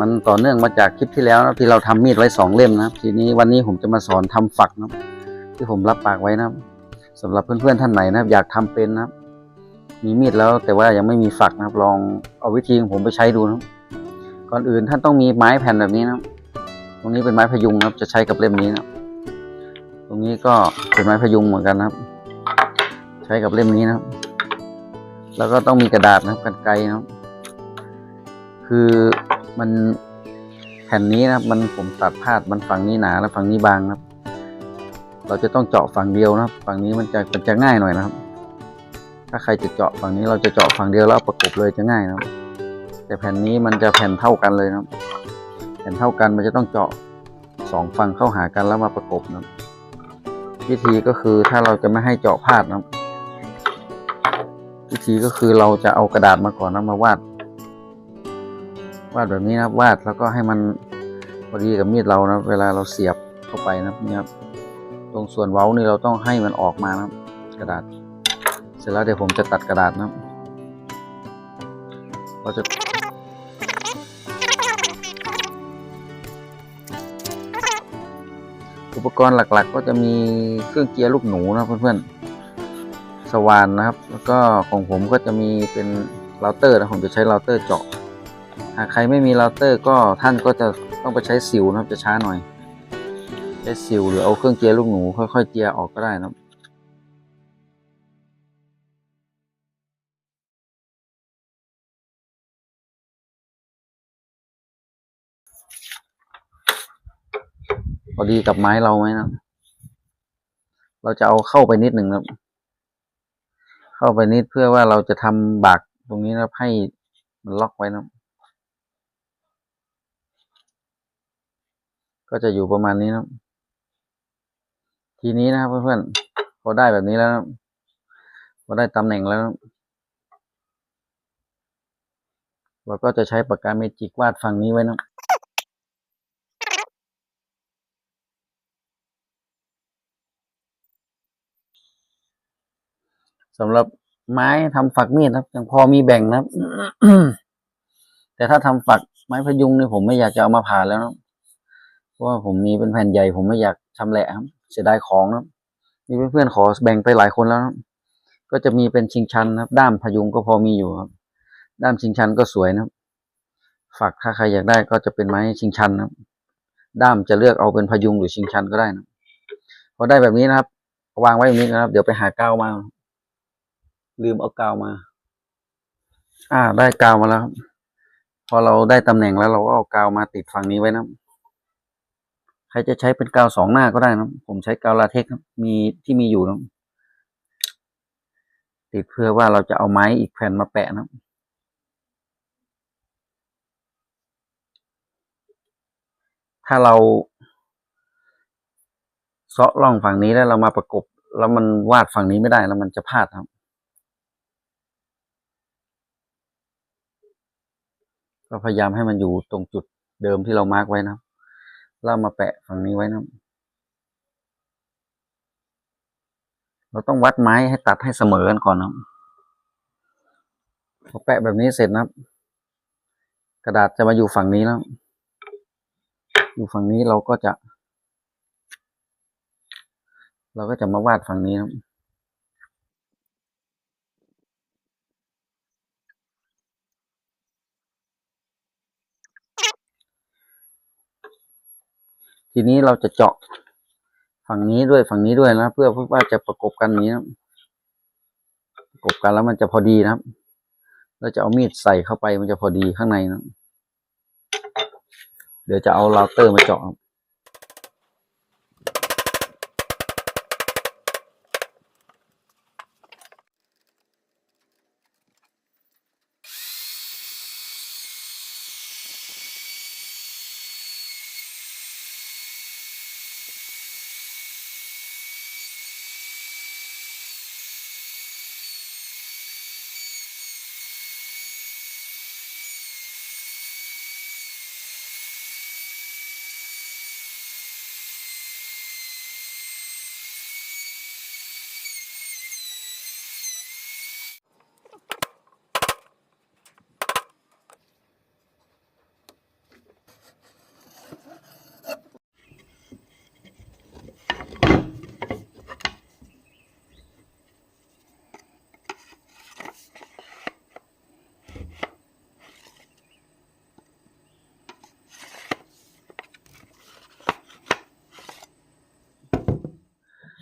มันต่อเนื่องมาจากคลิปที่แล้วนะที่เราทำมีดไว้สองเล่มนะครับทีนี้วันนี้ผมจะมาสอนทำฝักนะที่ผมรับปากไว้นะครับสำหรับเพื่อนๆท่านไหนนะครับอยากทำเป็นนะมีมีดแล้วแต่ว่ายังไม่มีฝักนะครับ ลองเอาวิธีของผมไปใช้ดูนะก่อนอื่นท่านต้องมีไม้แผ่นแบบนี้นะตรงนี้เป็นไม้พยุงนะครับ จะใช้กับเล่มนี้นะตรงนี้ก็เป็นไม้พยุงเหมือนกันนะครับ ใช้กับเล่มนี้นะครับ แล้วก็ต้องมีกระดาษนะครับกันไกรนะครับคือ มันแผ่นนี้นะครับ มันผมตัดพลาดมันฝั่งนี้หนาแล้วฝั่งนี้บางนะครับ เราจะต้องเจาะฝั่งเดียวนะครับ ฝั่งนี้มันจะมันจะง่ายหน่อยนะครับ ถ้าใครจะเจาะฝั่งนี้เราจะเจาะฝั่งเดียวแล้วประกบเลยจะง่ายนะครับ แต่แผ่นนี้มันจะแผ่นเท่ากันเลยนะครับ แผ่นเท่ากันมันจะต้องเจาะสองฝั่งเข้าหากันแล้วมาประกบนะครับ วิธีก็คือถ้าเราจะไม่ให้เจาะพลาดนะครับ วิธีก็คือเราจะเอากระดาษมาก่อนนะมาวาด วาดแบบนี้นะครับ วาดแล้วก็ให้มันพอดีกับมีดเรานะเวลาเราเสียบเข้าไปนะครับนี่ครับ ตรงส่วนเว้านี่เราต้องให้มันออกมานะครับกระดาษ เสร็จแล้วเดี๋ยวผมจะตัดกระดาษนะเราจะอุปกรณ์หลักๆ ก็จะมีเครื่องเกียร์ลูกหนูนะเพื่อนๆ สว่านนะครับ แล้วก็ของผมก็จะมีเป็นเราเตอร์นะผมจะใช้เราเตอร์เจาะ หากใครไม่มีเราเตอร์ก็ท่านก็จะต้องไปใช้สิวนะครับจะช้าหน่อย ใช้สิวหรือเอาเครื่องเจียร์ลูกหนูค่อยๆเจียออกก็ได้นะครับพอดีกับไม้เราไหมนะ เราจะเอาเข้าไปนิดหนึ่งนะครับ เข้าไปนิดเพื่อว่าเราจะทำบากตรงนี้นะให้มันล็อกไว้นะครับ ก็จะอยู่ประมาณนี้นะทีนี้นะครับเพื่อนๆพอได้แบบนี้แล้วพอได้ตำแหน่งแล้ว เราก็จะใช้ปากกาเมจิกวาดฝั่งนี้ไว้นะสำหรับไม้ทำฝักมีดนะครับยังพอมีแบ่งนะครับ แต่ถ้าทำฝักไม้พยุงเนี่ยผมไม่อยากจะเอามาผ่าแล้วนะ รับเพราะว่าผมมีเป็นแผ่นใหญ่ผมไม่อยากชำแหละครับเสียดายของนะครับมีเพื่อนๆขอแบ่งไปหลายคนแล้วนะก็จะมีเป็นชิงชันนะครับ ด้ามพยุงก็พอมีอยู่ครับ ด้ามชิงชันก็สวยนะครับฝักถ้าใครอยากได้ก็จะเป็นไม้ชิงชันนะครับด้ามจะเลือกเอาเป็นพยุงหรือชิงชันก็ได้นะพอได้แบบนี้นะครับ วางไว้แบบนี้นะครับ เดี๋ยวไปหากาวมา ลืมเอากาวมา อ่า ได้กาวมาแล้วครับพอเราได้ตำแหน่งแล้วเราก็เอากาวมาติดฝั่งนี้ไว้นะครับ ใครจะใช้เป็นกาวสองหน้าก็ได้นะผมใช้กาวลาเทคครับมีที่มีอยู่นะติดเพื่อว่าเราจะเอาไม้อีกแผ่นมาแปะนะถ้าเราเซาะร่องฝั่งนี้แล้วเรามาประกบ แล้วมันวาดฝั่งนี้ไม่ได้แล้วมันจะพลาดครับ ก็พยายามให้มันอยู่ตรงจุดเดิมที่เรามาร์กไว้นะ เรามาแปะฝั่งนี้ไว้นะเราต้องวัดไม้ให้ตัดให้เสมอกันก่อนนะครับพอแปะแบบนี้เสร็จนับกระดาษจะมาอยู่ฝั่งนี้แล้ว อยู่ฝั่งนี้เราก็จะ เราก็จะมาวาดฝั่งนี้นะ ทีนี้เราจะเจาะฝั่งนี้ด้วยฝั่งนี้ด้วยนะเพื่อเพื่อว่าจะประกบกันนี้นะประกบกันแล้วมันจะพอดีนะครับเราจะเอามีดใส่เข้าไปมันจะพอดีข้างในนะเดี๋ยวจะเอาเราเตอร์มาเจาะ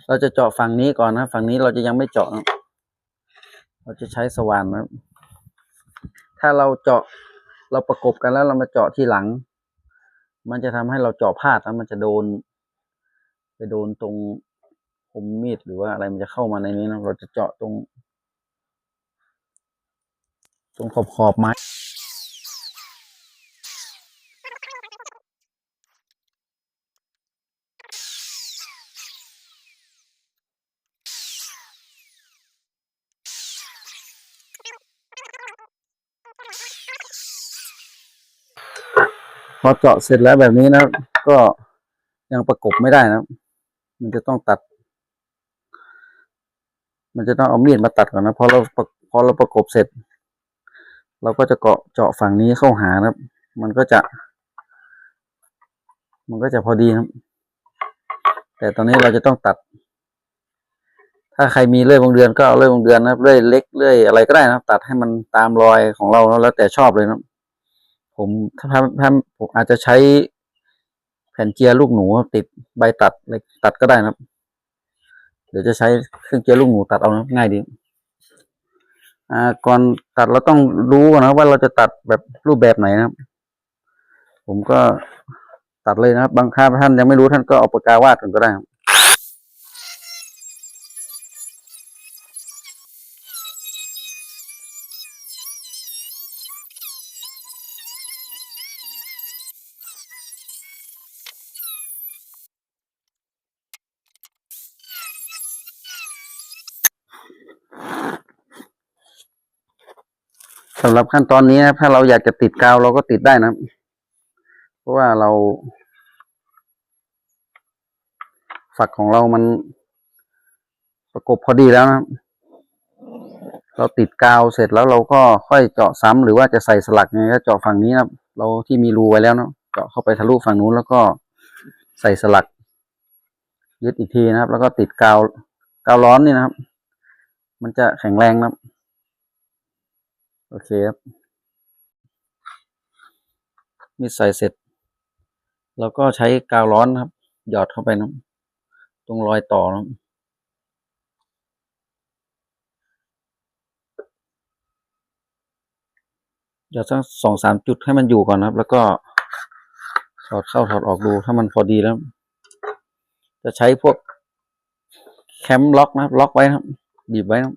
เราจะเจาะฝั่งนี้ก่อนนะฝั่งนี้เราจะยังไม่เจาะนะเราจะใช้สว่านนะถ้าเราเจาะเราประกบกันแล้วเรามาเจาะที่หลัง มันจะทำให้เราเจาะพลาดแล้วมันจะโดน ไปโดนตรงคมมีดหรือว่าอะไรมันจะเข้ามาในนี้นะเราจะเจาะตรง ตรงขอบขอบไม้ พอเจาะเสร็จแล้วแบบนี้นะ ก็ยังประกบไม่ได้นะ มันจะต้องตัด มันจะต้องเอามีดมาตัดก่อนนะพอเราพอเราประกบเสร็จ เราก็จะเกาะเจาะฝั่งนี้เข้าหานะครับ มันก็จะ มันก็จะพอดีครับ แต่ตอนนี้เราจะต้องตัด ถ้าใครมีเลื่อยวงเดือนก็เอาเลื่อยวงเดือนนะครับเลื่อยเล็กเลื่อยอะไรก็ได้นะครับ ตัดให้มันตามรอยของเราแล้วแต่ชอบเลยนะครับ ผมถ้าถ้าผมอาจจะใช้แผ่นเจียร์ลูกหนูติดใบตัดเล็กตัดก็ได้นะครับ เดี๋ยวจะใช้เครื่องเจียร์ลูกหนูตัดเอานะง่ายดีอ่าก่อนตัดเราต้องรู้นะว่าเราจะตัดแบบรูปแบบไหนนะครับ ผมก็ตัดเลยนะครับ บางท่านท่านยังไม่รู้ท่านก็เอาปากกาวาดกันก็ได้ครับ สำหรับขั้นตอนนี้นะถ้าเราอยากจะติดกาวเราก็ติดได้นะครับเพราะว่าเรา ฝักของเรามันประกบพอดีแล้วนะเราติดกาวเสร็จแล้วเราก็ค่อยเจาะซ้ำหรือว่าจะใส่สลักไงก็เจาะฝั่งนี้นะเราที่มีรูไว้แล้วเนาะเจาะเข้าไปทะลุฝั่งนู้นแล้วก็ใส่สลัก ยึดอีกทีนะครับ แล้วก็ติดกาวกาวร้อนนี่นะครับ มันจะแข็งแรงนะครับ โอเคครับมีใส่เสร็จแล้วก็ใช้กาวร้อนครับ หยอดเข้าไปนะตรงรอยต่อนะหยอดสักสองสามจุดให้มันอยู่ก่อนนะครับ แล้วก็ถอดเข้าถอดออกดูถ้ามันพอดีแล้ว จะใช้พวกแคมล็อกนะครับ ล็อกไว้นะครับบีบไว้นะ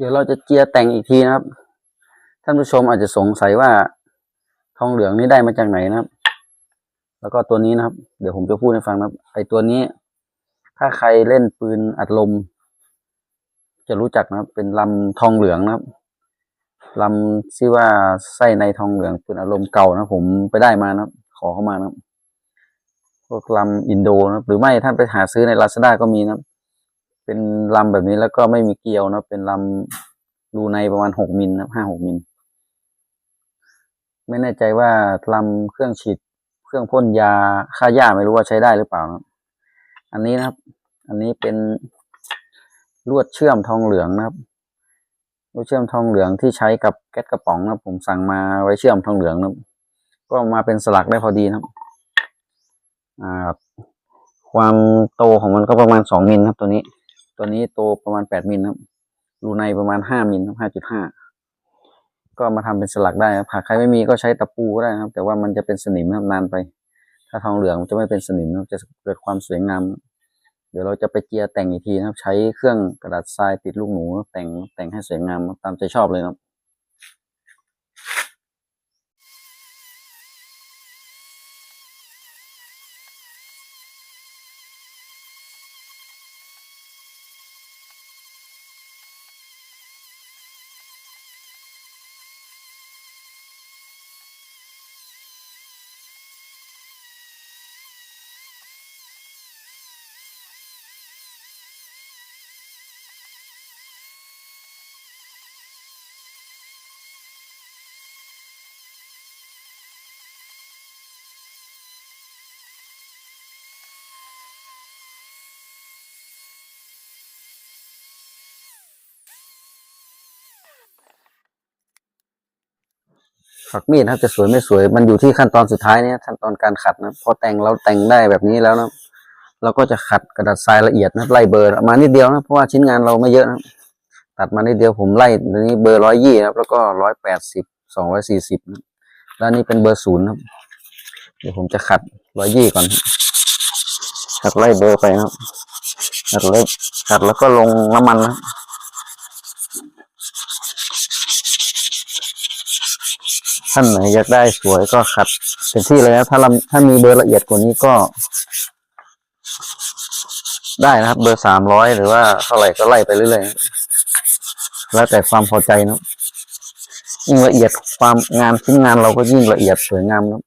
เดี๋ยวเราจะเจียแต่งอีกทีนะครับ ท่านผู้ชมอาจจะสงสัยว่าทองเหลืองนี้ได้มาจากไหนนะครับ แล้วก็ตัวนี้นะครับ เดี๋ยวผมจะพูดให้ฟังนะครับ ไอตัวนี้ ถ้าใครเล่นปืนอัดลม จะรู้จักนะครับ เป็นลำทองเหลืองนะครับลำที่ว่าไส้ในทองเหลืองปืนอัดลมเก่านะผมไปได้มานะครับขอเข้ามานะครับพวกลำอินโดนะครับหรือไม่ท่านไปหาซื้อในลาซาด้าก็มีนะครับ เป็นลำแบบนี้แล้วก็ไม่มีเกลียวนะเป็นลำรูในประมาณหกมิลนะห้าหกมิลไม่แน่ใจว่าลำเครื่องฉีดเครื่องพ่นยาฆ่าหญ้าไม่รู้ว่าใช้ได้หรือเปล่านะอันนี้นะครับ อันนี้เป็นลวดเชื่อมทองเหลืองนะครับลวดเชื่อมทองเหลืองที่ใช้กับแก๊สกระป๋องนะผมสั่งมาไว้เชื่อมทองเหลืองนะก็มาเป็นสลักได้พอดีนะครับความโตของมันก็ประมาณสองมิลครับตัวนี้ ตัวนี้โตประมาณแปดมิลครับรูในประมาณห้ามิลครับห้าจุดห้าก็มาทำเป็นสลักได้ครับหากใครไม่มีก็ใช้ตะปูก็ได้นะครับ แต่ว่ามันจะเป็นสนิมครับนานไป ถ้าทองเหลืองมันจะไม่เป็นสนิมครับจะเกิดความสวยงาม เดี๋ยวเราจะไปเจียแต่งอีกทีนะครับ ใช้เครื่องกระดาษทรายติดลูกหนูแต่งแต่งให้สวยงามตามใจชอบเลยนะครับ ฝักมีดนะครับ จะสวยไม่สวย มันอยู่ที่ขั้นตอนสุดท้ายเนี่ยขั้นตอนการขัดนะพอแต่งเราแต่งได้แบบนี้แล้วนะเราก็จะขัดกระดาษทรายละเอียดนะไล่เบอร์มานิดเดียวนะเพราะว่าชิ้นงานเราไม่เยอะนะตัดมานิดเดียวผมไล่ตัวนี้เบอร์ร้อยยี่ครับแล้วก็ร้อยแปดสิบสองร้อยสี่สิบนะแล้วนนี้เป็นเบอร์ศูนย์ครับ เดี๋ยวผมจะขัดร้อยยี่ก่อนขัดไล่เบอร์ไปนะครับขัดเลยขัดแล้วก็ลงน้ำมันนะครับ ท่านไหนอยากได้สวยก็ขัดเต็มที่เลยนะถ้าเราถ้ามีเบอร์ละเอียดกว่านี้ก็ ได้นะครับ เบอร์สามร้อยหรือว่าเท่าไหร่ก็ไล่ไปเรื่อยๆแล้วแต่ความพอใจนะยิ่งละเอียดความงานชิ้นงานเราก็ยิ่งละเอียดสวยงามนะ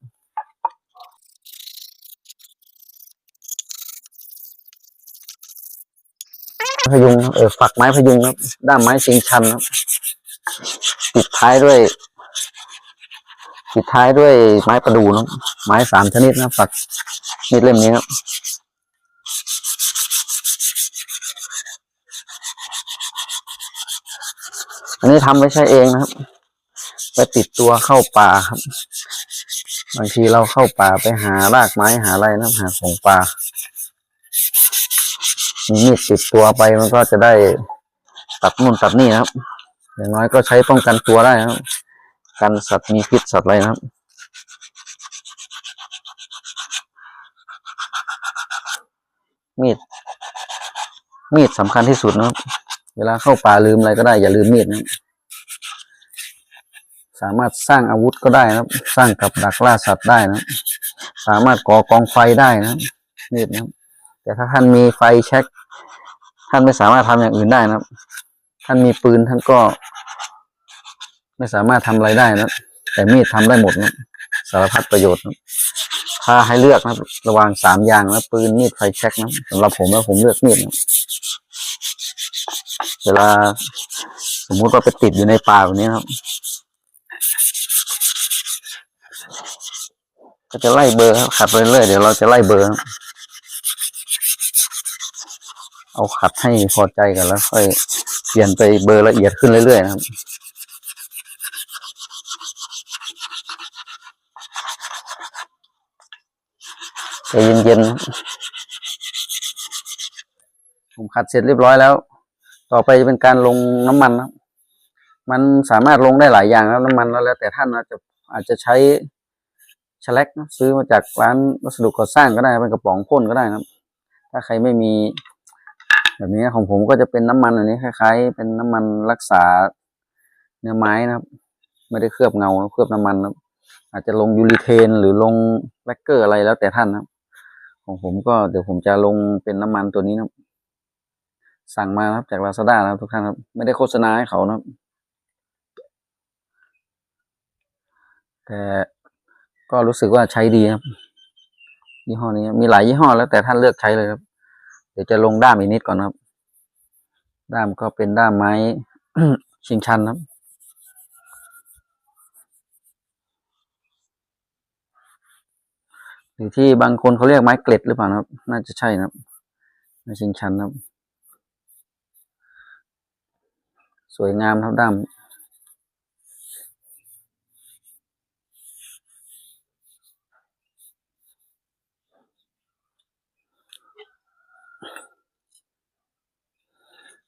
พยุงเออฝักไม้พยุงนะด้ามไม้ชิงชันนะปิดท้ายด้วย ปิดท้ายด้วยไม้ประดูนะไม้สามชนิดนะฝักมีดเล่มนี้ครับอันนี้ทำไม่ใช่เองนะครับ ไปติดตัวเข้าป่าครับ บางทีเราเข้าป่าไปหารากไม้หาอะไรนะหาของป่ามีมีดติดตัวไปมันก็จะได้ตัดนู่นตัดนี่นะครับ อย่างน้อยก็ใช้ป้องกันตัวได้นะครับ กันสัตว์มีพิษสัตว์อะไรนะครับ มีด มีดสำคัญที่สุดนะครับ เวลาเข้าป่าลืมอะไรก็ได้ อย่าลืมมีดนะ สามารถสร้างอาวุธก็ได้นะครับ สร้างกับดักล่าสัตว์ได้นะ สามารถก่อกองไฟได้นะมีดนะครับ แต่ถ้าท่านมีไฟแช็กท่านไม่สามารถทำอย่างอื่นได้นะครับ ท่านมีปืนท่านก็ ไม่สามารถทำอะไรได้นะแต่มีดทำได้หมดนะสารพัดประโยชน์นะถ้าให้เลือกนะระหว่างสามอย่างนะปืนมีดไฟแช็กนะสำหรับผมแล้วผมเลือกมีดนะเวลาสมมุติว่าไปติดอยู่ในป่าแบบนี้นะครับ ก็จะไล่เบอร์ครับขัดไปเรื่อยเดี๋ยวเราจะไล่เบอร์เอาขัดให้พอใจกันแล้วค่อยเปลี่ยนไปเบอร์ละเอียดขึ้นเรื่อยๆนะครับ ใจเย็นๆนผมขัดเสร็จเรียบร้อยแล้ว ต่อไปจะเป็นการลงน้ำมันนะมันสามารถลงได้หลายอย่างแล้วน้ำมันแล้วแล้วแต่ท่านอาจจะอาจจะใช้ชแลกนะซื้อมาจากร้านวัสดุก่อสร้างก็ได้เป็นกระป๋องพ่นก็ได้นะครับถ้าใครไม่มี แบบนี้ของผมก็จะเป็นน้ำมันอันนี้คล้ายๆ เป็นน้ำมันรักษาเนื้อไม้นะครับ ไม่ได้เคลือบเงาเคลือบน้ำมันนะอาจจะลงยูริเทนหรือลงแลกเกอร์อะไรแล้วแต่ท่านนะครับ ของผมก็เดี๋ยวผมจะลงเป็นน้ำมันตัวนี้นะสั่งมาครับจากลาซาด้านะครับทุกท่านครับ ไม่ได้โฆษณาให้เขานะครับ แต่ก็รู้สึกว่าใช้ดีครับ ยี่ห้อนี้มีหลายยี่ห้อแล้วแต่ท่านเลือกใช้เลยครับ เดี๋ยวจะลงด้ามอีกนิดก่อนนะครับ ด้ามก็เป็นด้ามไม้ชิงชันนะครับ หรือที่บางคนเขาเรียกไม้เกล็ดหรือเปล่านะครับ น่าจะใช่นะครับไม้ชิงชันนะครับ สวยงามครับด้าม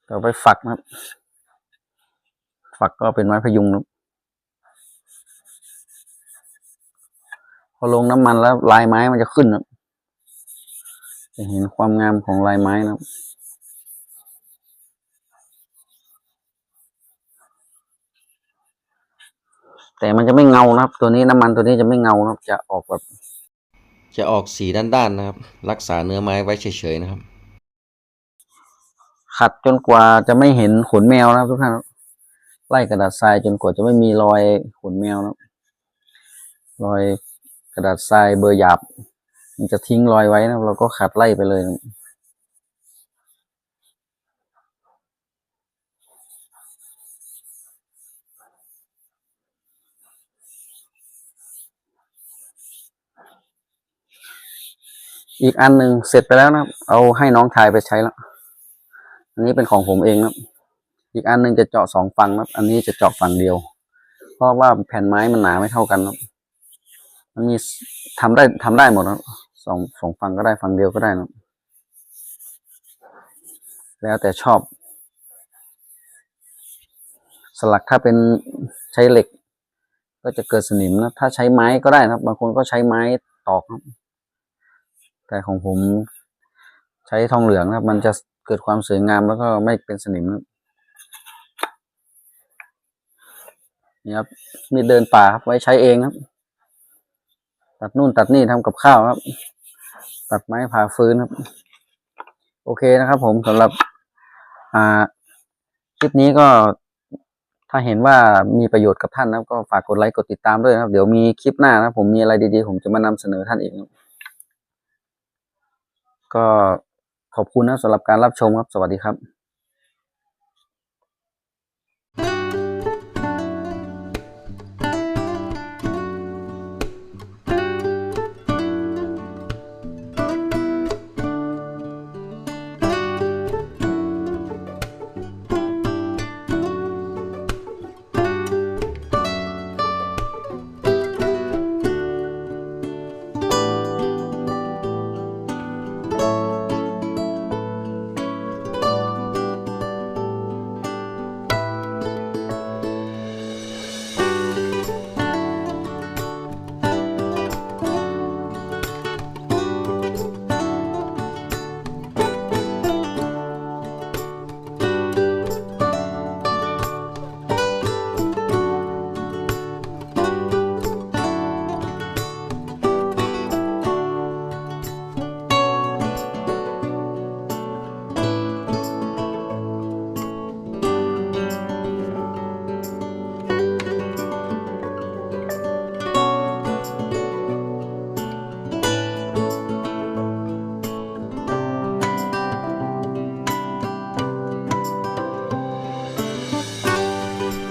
ต่อไปฝักนะครับ ฝักก็เป็นไม้พยุงนะครับพ อลงน้ำมันแล้วลายไม้มันจะขึ้นนะครับจะเห็นความงามของลายไม้นะครับแต่มันจะไม่เงานะครับ ตัวนี้น้ำมันตัวนี้จะไม่เงานะครับ จะออกแบบ จะออกสีด้านๆนะครับ รักษาเนื้อไม้ไว้เฉยๆนะครับ ขัดจนกว่าจะไม่เห็นขนแมวนะครับ ทุกท่านครับไล่กระดาษทรายจนกว่าจะไม่มีรอยขนแมวนะครับรอย กระดาษทรายเบอร์หยาบ มันจะทิ้งรอยไว้นะเราก็ขัดไล่ไปเลยอีกอันหนึ่งเสร็จไปแล้วนะเอาให้น้องชายไปใช้แล้ว อันนี้เป็นของผมเองนะครับอีกอันหนึ่งจะเจาะสองฝั่งนะครับอันนี้จะเจาะฝั่งเดียว เพราะว่าแผ่นไม้มันหนาไม่เท่ากันครับ มันมีทำได้ทำได้หมดครับสองสองฝั่งก็ได้ฝั่งเดียวก็ได้นะแล้วแต่ชอบ สลักถ้าเป็นใช้เหล็ก ก็จะเกิดสนิมนะถ้าใช้ไม้ก็ได้นะครับ บางคนก็ใช้ไม้ตอกครับแต่ของผมใช้ทองเหลืองนะครับ มันจะเกิดความสวยงามแล้วก็ไม่เป็นสนิมนะนี่ครับมีเดินป่าครับไว้ใช้เองครับ ตัดนู่นตัดนี่ทำกับข้าวครับ ตัดไม้ผ่าฟืนครับ โอเคนะครับ ผมสำหรับ อ่าคลิปนี้ก็ถ้าเห็นว่ามีประโยชน์กับท่านนะก็ฝากกดไลค์กดติดตามด้วยนะครับ เดี๋ยวมีคลิปหน้านะครับผมมีอะไรดีๆ ผมจะมานำเสนอท่านอีกนะก็ขอบคุณนะสำหรับการรับชมครับ สวัสดีครับ